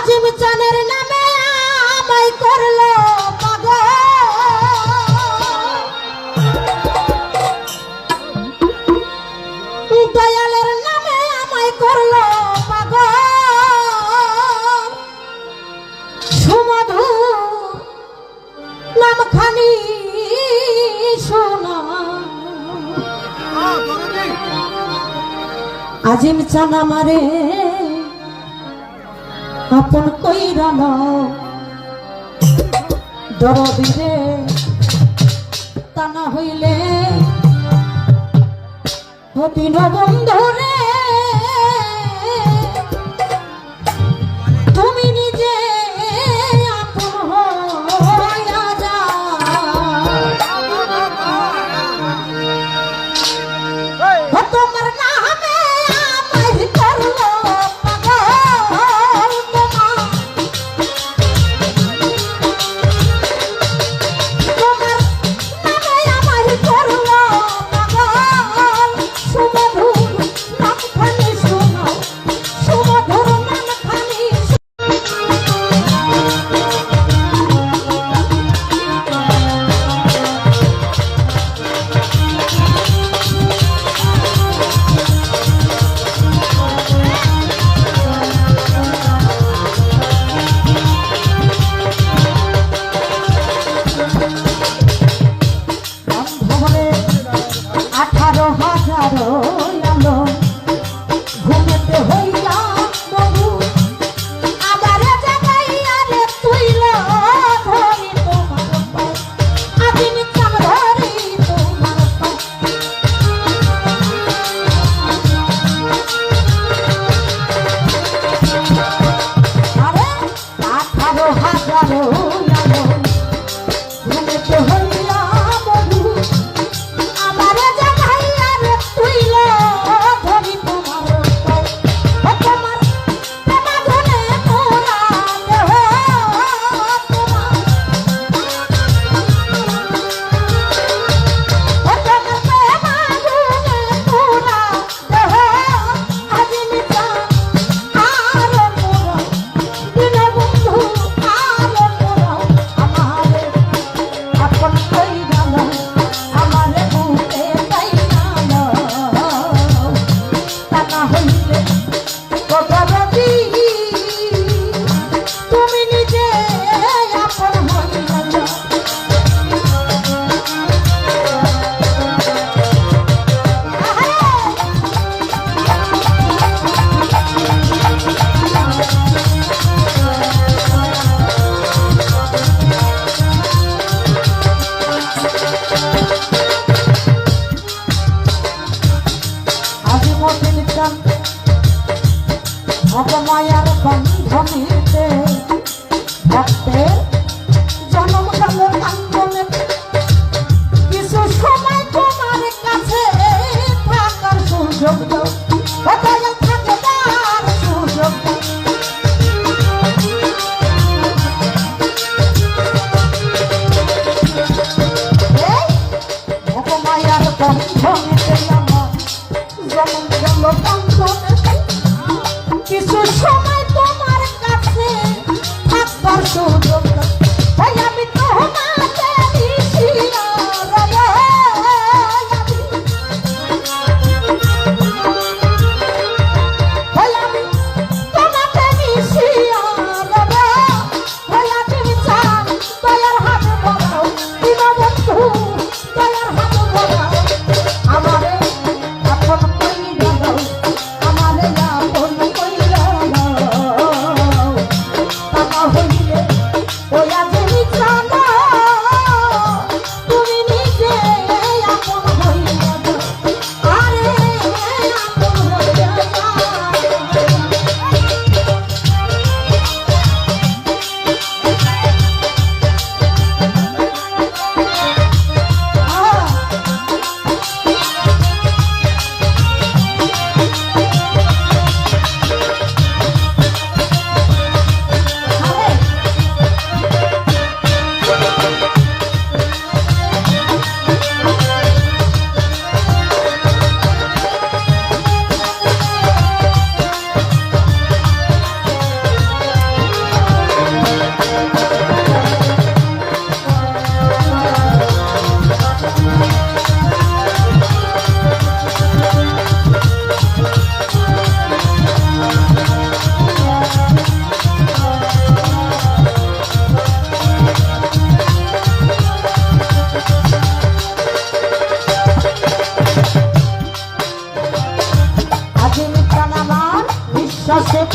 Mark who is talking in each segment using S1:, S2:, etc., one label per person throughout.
S1: আজিম চানের নামে আমায় করল দয়ালের নামে আমায় করল পাগল। সুমধু নামখানি শোনা। আজিম চান আমারে আপন কই না দরদিরে তা না হইলে হবি না ভবমায়ার বন্ধনীতে ভক্তের জনম কালের কান্দনে কিছু সময় তোমার কাছে থাকার সুযোগ কোথায় থাকে তার সুযোগ ভবমায়ার বন্ধনীতে আমার জনম কালের come on.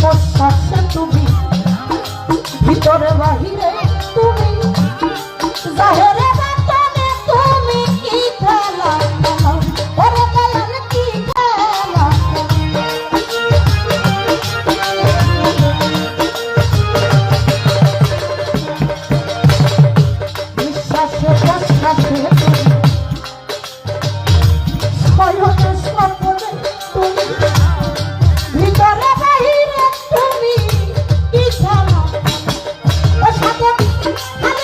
S1: প্রশ্বাসে তুমি। ভিতরে বাহিরে Bye.